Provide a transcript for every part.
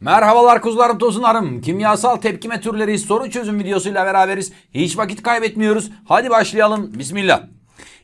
Merhabalar kuzularım tosunlarım. Kimyasal tepkime türleri soru çözüm videosuyla beraberiz. Hiç vakit kaybetmiyoruz. Hadi başlayalım. Bismillah.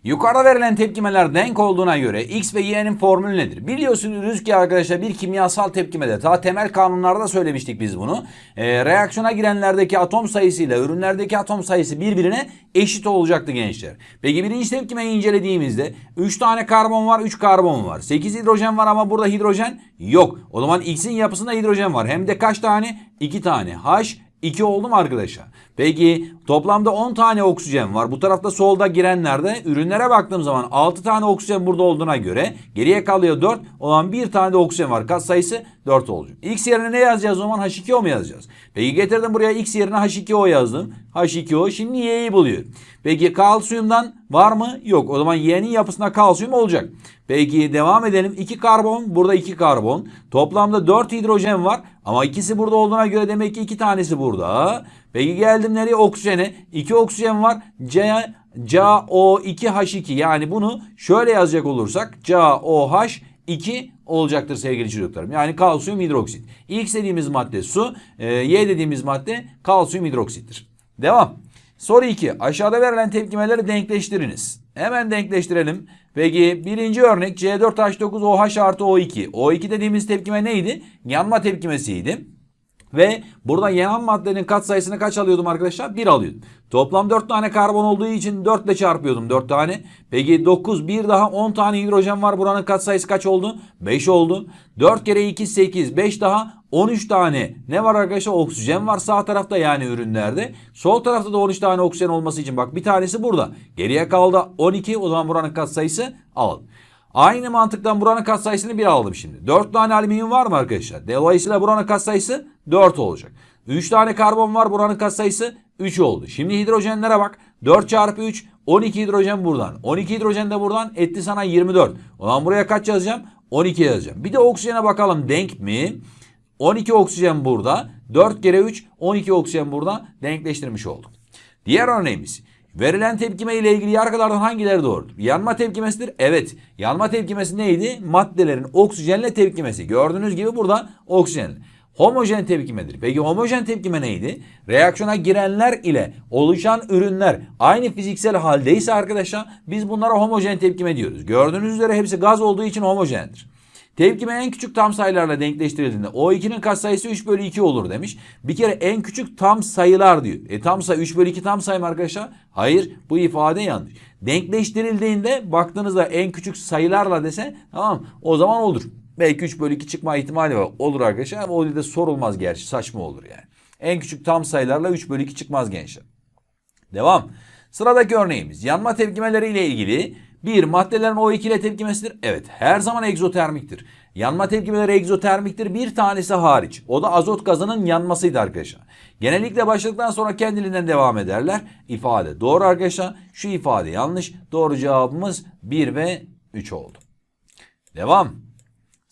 Yukarıda verilen tepkimeler denk olduğuna göre X ve Y'nin formülü nedir? Biliyorsunuz ki arkadaşlar bir kimyasal tepkimede ta temel kanunlarda söylemiştik biz bunu. Ee, reaksiyona girenlerdeki atom sayısıyla ürünlerdeki atom sayısı birbirine eşit olacaktı gençler. Peki birinci tepkimeyi incelediğimizde 3 tane karbon var 3 karbon var. 8 hidrojen var ama burada hidrojen yok. O zaman X'in yapısında hidrojen var. Hem de kaç tane? 2 tane. H 2 oldu mu arkadaşlar? Peki toplamda 10 tane oksijen var. Bu tarafta solda girenlerde ürünlere baktığım zaman 6 tane oksijen burada olduğuna göre geriye kalıyor 4. O zaman bir tane de oksijen var. Kat sayısı 4 olacak. X yerine ne yazacağız o zaman? H2O mu yazacağız? Peki getirdim buraya X yerine H2O yazdım. H2O şimdi Y'yi buluyor. Peki kalsiyumdan var mı? Yok. O zaman Y'nin yapısında kalsiyum olacak. Peki devam edelim. 2 karbon, burada 2 karbon. Toplamda 4 hidrojen var. Ama ikisi burada olduğuna göre demek ki 2 tanesi burada. Peki geldim nereye? Oksijene. 2 oksijen var. C, CaO2H2 yani bunu şöyle yazacak olursak CaOH2 olacaktır sevgili çocuklarım. Yani kalsiyum hidroksit. X dediğimiz madde su, e, Y dediğimiz madde kalsiyum hidroksittir. Devam. Soru 2. Aşağıda verilen tepkimeleri denkleştiriniz. Hemen denkleştirelim. Peki birinci örnek C4H9OH artı O2. O2 dediğimiz tepkime neydi? Yanma tepkimesiydi. Ve burada yanan maddenin katsayısını kaç alıyordum arkadaşlar? 1 alıyordum. Toplam 4 tane karbon olduğu için 4 ile çarpıyordum 4 tane. Peki 9 bir daha 10 tane hidrojen var. Buranın katsayısı kaç oldu? 5 oldu. 4 kere 2 8 5 daha 13 tane ne var arkadaşlar? Oksijen var sağ tarafta yani ürünlerde. Sol tarafta da 13 tane oksijen olması için bak bir tanesi burada. Geriye kaldı 12 o zaman buranın katsayısı alalım. Aynı mantıktan buranın katsayısını bir aldım şimdi. 4 tane alüminyum var mı arkadaşlar? Dolayısıyla buranın katsayısı 4 olacak. 3 tane karbon var buranın katsayısı 3 oldu. Şimdi hidrojenlere bak. 4 çarpı 3 12 hidrojen buradan. 12 hidrojen de buradan etti sana 24. O zaman buraya kaç yazacağım? 12 yazacağım. Bir de oksijene bakalım denk mi? 12 oksijen burada. 4 kere 3 12 oksijen burada denkleştirmiş olduk. Diğer örneğimiz. Verilen tepkime ile ilgili yargılardan hangileri doğrudur? Yanma tepkimesidir. Evet. Yanma tepkimesi neydi? Maddelerin oksijenle tepkimesi. Gördüğünüz gibi burada oksijenle. Homojen tepkimedir. Peki homojen tepkime neydi? Reaksiyona girenler ile oluşan ürünler aynı fiziksel haldeyse arkadaşlar biz bunlara homojen tepkime diyoruz. Gördüğünüz üzere hepsi gaz olduğu için homojendir. Tepkime en küçük tam sayılarla denkleştirildiğinde O2'nin katsayısı 3 bölü 2 olur demiş. Bir kere en küçük tam sayılar diyor. E tam sayı 3 bölü 2 tam sayı mı arkadaşlar? Hayır bu ifade yanlış. Denkleştirildiğinde baktığınızda en küçük sayılarla dese tamam o zaman olur. Belki 3 bölü 2 çıkma ihtimali var. Olur arkadaşlar ama o dilde sorulmaz gerçi saçma olur yani. En küçük tam sayılarla 3 bölü 2 çıkmaz gençler. Devam. Sıradaki örneğimiz yanma tepkimeleri ile ilgili bir maddelerin O2 ile tepkimesidir. Evet her zaman egzotermiktir. Yanma tepkimeleri egzotermiktir bir tanesi hariç. O da azot gazının yanmasıydı arkadaşlar. Genellikle başladıktan sonra kendiliğinden devam ederler. İfade doğru arkadaşlar. Şu ifade yanlış. Doğru cevabımız 1 ve 3 oldu. Devam.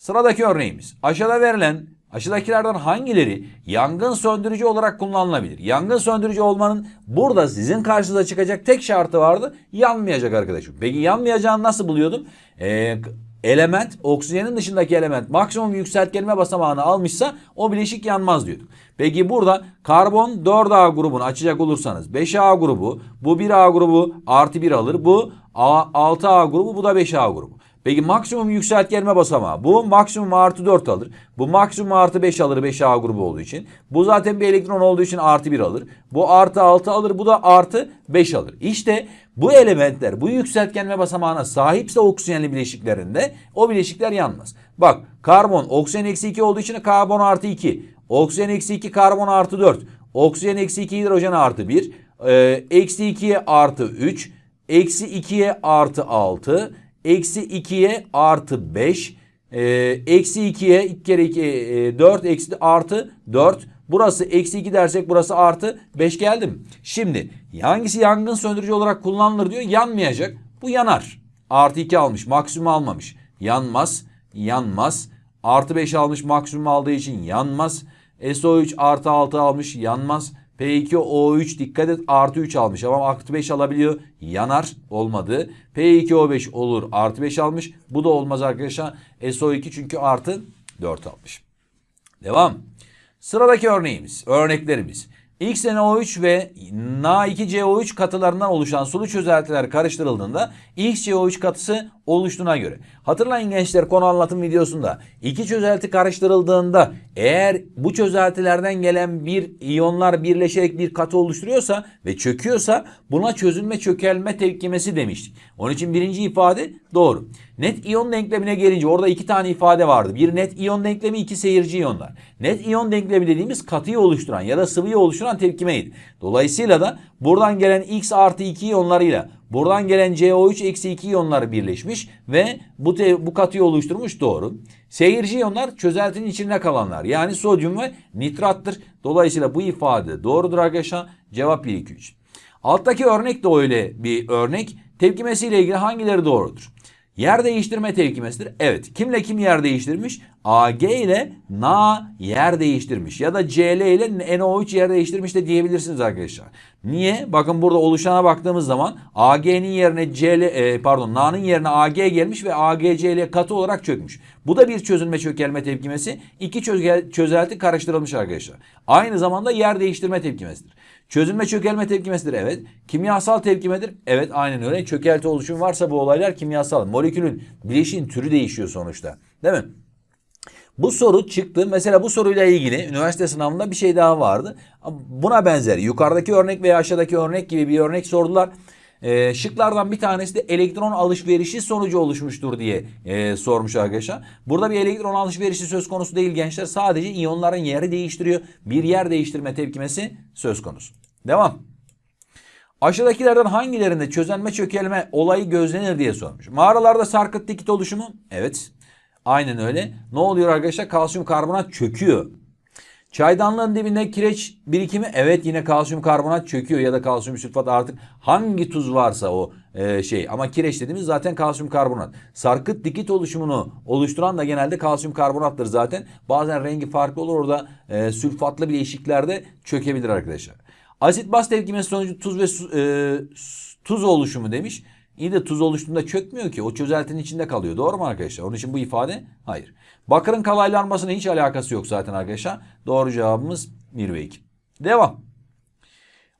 Sıradaki örneğimiz. Aşağıda verilen aşağıdakilerden hangileri yangın söndürücü olarak kullanılabilir? Yangın söndürücü olmanın burada sizin karşınıza çıkacak tek şartı vardı. Yanmayacak arkadaşım. Peki yanmayacağını nasıl buluyordum? Ee, element oksijenin dışındaki element maksimum yükseltgelme basamağını almışsa o bileşik yanmaz diyorduk. Peki burada karbon 4A grubunu açacak olursanız 5A grubu bu 1A grubu artı 1 alır. Bu 6A grubu bu da 5A grubu. Peki maksimum yükseltgelme basamağı. Bu maksimum artı 4 alır. Bu maksimum artı 5 alır 5A grubu olduğu için. Bu zaten bir elektron olduğu için artı 1 alır. Bu artı 6 alır. Bu da artı 5 alır. İşte bu elementler bu yükseltgenme basamağına sahipse oksijenli bileşiklerinde o bileşikler yanmaz. Bak karbon oksijen eksi 2 olduğu için karbon artı 2. Oksijen eksi 2 karbon artı 4. Oksijen eksi 2 hidrojen artı 1. Ee, eksi 2'ye artı 3. Eksi 2'ye artı 6. Eksi 2'ye artı 5. E, eksi 2'ye 2 kere 2 e, 4 eksi artı 4. Burası eksi 2 dersek burası artı 5 geldi mi? Şimdi hangisi yangın söndürücü olarak kullanılır diyor. Yanmayacak. Bu yanar. Artı 2 almış. Maksimum almamış. Yanmaz. Yanmaz. Artı 5 almış. Maksimum aldığı için yanmaz. SO3 artı 6 almış. Yanmaz. P2O3 dikkat et artı 3 almış ama artı 5 alabiliyor. Yanar olmadı. P2O5 olur artı 5 almış. Bu da olmaz arkadaşlar. SO2 çünkü artı 4 almış. Devam. Sıradaki örneğimiz, örneklerimiz. XNO3 ve Na2CO3 katılarından oluşan sulu çözeltiler karıştırıldığında XCO3 katısı oluştuğuna göre. Hatırlayın gençler konu anlatım videosunda iki çözelti karıştırıldığında eğer bu çözeltilerden gelen bir iyonlar birleşerek bir katı oluşturuyorsa ve çöküyorsa buna çözülme çökelme tepkimesi demiştik. Onun için birinci ifade doğru. Net iyon denklemine gelince orada iki tane ifade vardı. Bir net iyon denklemi, iki seyirci iyonlar. Net iyon denklemi dediğimiz katıyı oluşturan ya da sıvıyı oluşturan tepkimeydi. Dolayısıyla da buradan gelen X artı 2 iyonlarıyla buradan gelen CO3 eksi 2 iyonlar birleşmiş ve bu, te, bu katıyı oluşturmuş doğru. Seyirci iyonlar çözeltinin içinde kalanlar yani sodyum ve nitrattır. Dolayısıyla bu ifade doğrudur arkadaşlar. Cevap 1, 2, 3. Alttaki örnek de öyle bir örnek. Tepkimesiyle ilgili hangileri doğrudur? Yer değiştirme tepkimesidir. Evet. Kimle kim yer değiştirmiş? AG ile Na yer değiştirmiş. Ya da CL ile NO3 yer değiştirmiş de diyebilirsiniz arkadaşlar. Niye? Bakın burada oluşana baktığımız zaman AG'nin yerine CL e, pardon Na'nın yerine AG gelmiş ve AGCL katı olarak çökmüş. Bu da bir çözülme çökelme tepkimesi. İki çözel, çözelti karıştırılmış arkadaşlar. Aynı zamanda yer değiştirme tepkimesidir. Çözülme çökelme tepkimesidir evet. Kimyasal tepkimedir. Evet aynen öyle. Çökelti oluşum varsa bu olaylar kimyasal. Molekülün bileşiğin türü değişiyor sonuçta. Değil mi? Bu soru çıktı. Mesela bu soruyla ilgili üniversite sınavında bir şey daha vardı. Buna benzer yukarıdaki örnek veya aşağıdaki örnek gibi bir örnek sordular. Ee, şıklardan bir tanesi de elektron alışverişi sonucu oluşmuştur diye e, sormuş arkadaşlar. Burada bir elektron alışverişi söz konusu değil gençler. Sadece iyonların yeri değiştiriyor. Bir yer değiştirme tepkimesi söz konusu. Devam. Aşağıdakilerden hangilerinde çözenme çökelme olayı gözlenir diye sormuş. Mağaralarda sarkıt dikit oluşumu? Evet. Aynen öyle. Ne oluyor arkadaşlar? Kalsiyum karbonat çöküyor. Çaydanlığın dibinde kireç birikimi evet yine kalsiyum karbonat çöküyor ya da kalsiyum sülfat artık hangi tuz varsa o e, şey ama kireç dediğimiz zaten kalsiyum karbonat. Sarkıt dikit oluşumunu oluşturan da genelde kalsiyum karbonattır zaten. Bazen rengi farklı olur orada e, sülfatlı bileşiklerde çökebilir arkadaşlar. Asit baz tepkimesi sonucu tuz ve su, e, tuz oluşumu demiş. İyi de tuz oluştuğunda çökmüyor ki. O çözeltinin içinde kalıyor. Doğru mu arkadaşlar? Onun için bu ifade hayır. Bakırın kalaylanmasına hiç alakası yok zaten arkadaşlar. Doğru cevabımız 1 ve 2. Devam.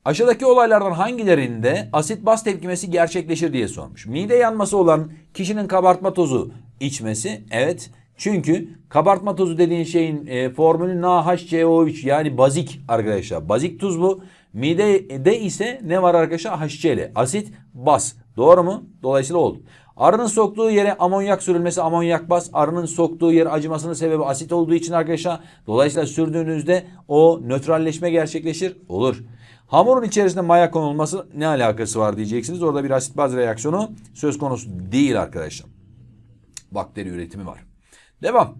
Aşağıdaki olaylardan hangilerinde asit baz tepkimesi gerçekleşir diye sormuş. Mide yanması olan kişinin kabartma tozu içmesi. Evet. Çünkü kabartma tozu dediğin şeyin e, formülü NaHCO3 yani bazik arkadaşlar. Bazik tuz bu. Midede ise ne var arkadaşlar? HCl. Asit baz. Doğru mu? Dolayısıyla oldu. Arının soktuğu yere amonyak sürülmesi amonyak baz. Arının soktuğu yer acımasının sebebi asit olduğu için arkadaşlar. Dolayısıyla sürdüğünüzde o nötralleşme gerçekleşir. Olur. Hamurun içerisinde maya konulması ne alakası var diyeceksiniz. Orada bir asit baz reaksiyonu söz konusu değil arkadaşlar. Bakteri üretimi var. Devam.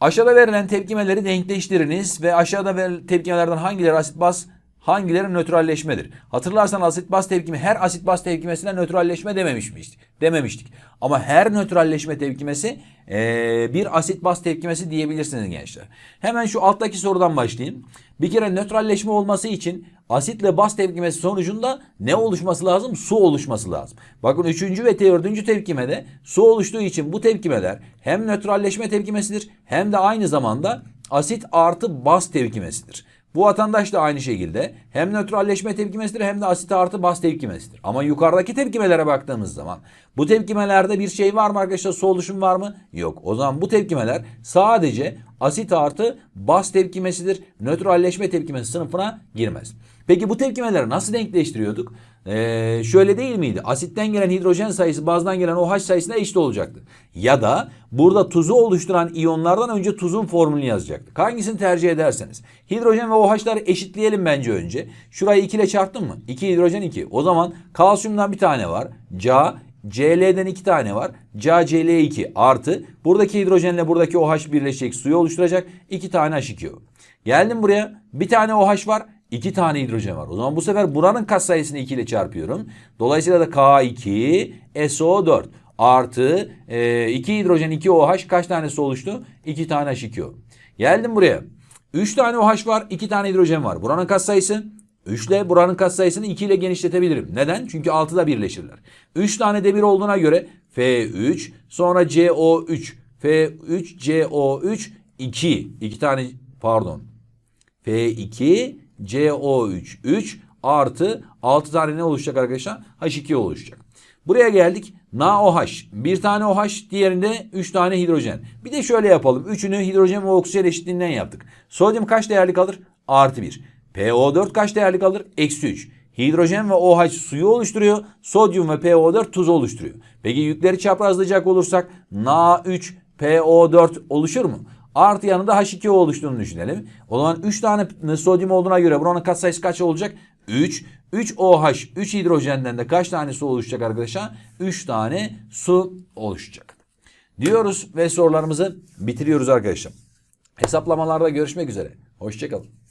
Aşağıda verilen tepkimeleri denkleştiriniz ve aşağıda verilen tepkimelerden hangileri asit baz hangileri nötralleşmedir? Hatırlarsan asit baz tepkimi her asit baz tepkimesine nötralleşme dememiştik. Dememiştik. Ama her nötralleşme tepkimesi ee, bir asit baz tepkimesi diyebilirsiniz gençler. Hemen şu alttaki sorudan başlayayım. Bir kere nötralleşme olması için asitle baz tepkimesi sonucunda ne oluşması lazım? Su oluşması lazım. Bakın 3. ve 4. tepkimede su oluştuğu için bu tepkimeler hem nötralleşme tepkimesidir hem de aynı zamanda asit artı baz tepkimesidir. Bu vatandaş da aynı şekilde hem nötralleşme tepkimesidir hem de asit artı baz tepkimesidir. Ama yukarıdaki tepkimelere baktığımız zaman bu tepkimelerde bir şey var mı arkadaşlar? Su oluşum var mı? Yok. O zaman bu tepkimeler sadece asit artı baz tepkimesidir. Nötralleşme tepkimesi sınıfına girmez. Peki bu tepkimeleri nasıl denkleştiriyorduk? Ee, şöyle değil miydi? Asitten gelen hidrojen sayısı bazdan gelen OH sayısına eşit olacaktı. Ya da burada tuzu oluşturan iyonlardan önce tuzun formülünü yazacaktık. Hangisini tercih ederseniz. Hidrojen ve OH'ları eşitleyelim bence önce. Şurayı 2 ile çarptın mı? 2 hidrojen 2. O zaman kalsiyumdan bir tane var. Ca Cl'den iki tane var. CaCl2 artı buradaki hidrojenle buradaki OH birleşecek suyu oluşturacak. iki tane H2O. Geldim buraya bir tane OH var. İki tane hidrojen var. O zaman bu sefer buranın katsayısını 2 ile çarpıyorum. Dolayısıyla da K2 SO4 artı e, 2 hidrojen 2 OH kaç tanesi oluştu? 2 tane H2O. Geldim buraya. 3 tane OH var, 2 tane hidrojen var. Buranın katsayısı 3 ile buranın katsayısını 2 ile genişletebilirim. Neden? Çünkü 6'da birleşirler. 3 tane de 1 olduğuna göre F3 sonra CO3 F3 CO3 2. 2 tane pardon. F2 CO3 3 artı 6 tane ne oluşacak arkadaşlar? H2 oluşacak. Buraya geldik. NaOH. Bir tane OH diğerinde 3 tane hidrojen. Bir de şöyle yapalım. Üçünü hidrojen ve oksijen eşitliğinden yaptık. Sodyum kaç değerli kalır? Artı 1. PO4 kaç değerli kalır? Eksi 3. Hidrojen ve OH suyu oluşturuyor. Sodyum ve PO4 tuz oluşturuyor. Peki yükleri çaprazlayacak olursak Na3 PO4 oluşur mu? Artı yanında H2O oluştuğunu düşünelim. O zaman 3 tane sodyum olduğuna göre buranın katsayısı kaç olacak? 3. 3 OH, 3 hidrojenden de kaç tane su oluşacak arkadaşlar? 3 tane su oluşacak. Diyoruz ve sorularımızı bitiriyoruz arkadaşlar. Hesaplamalarda görüşmek üzere. Hoşçakalın.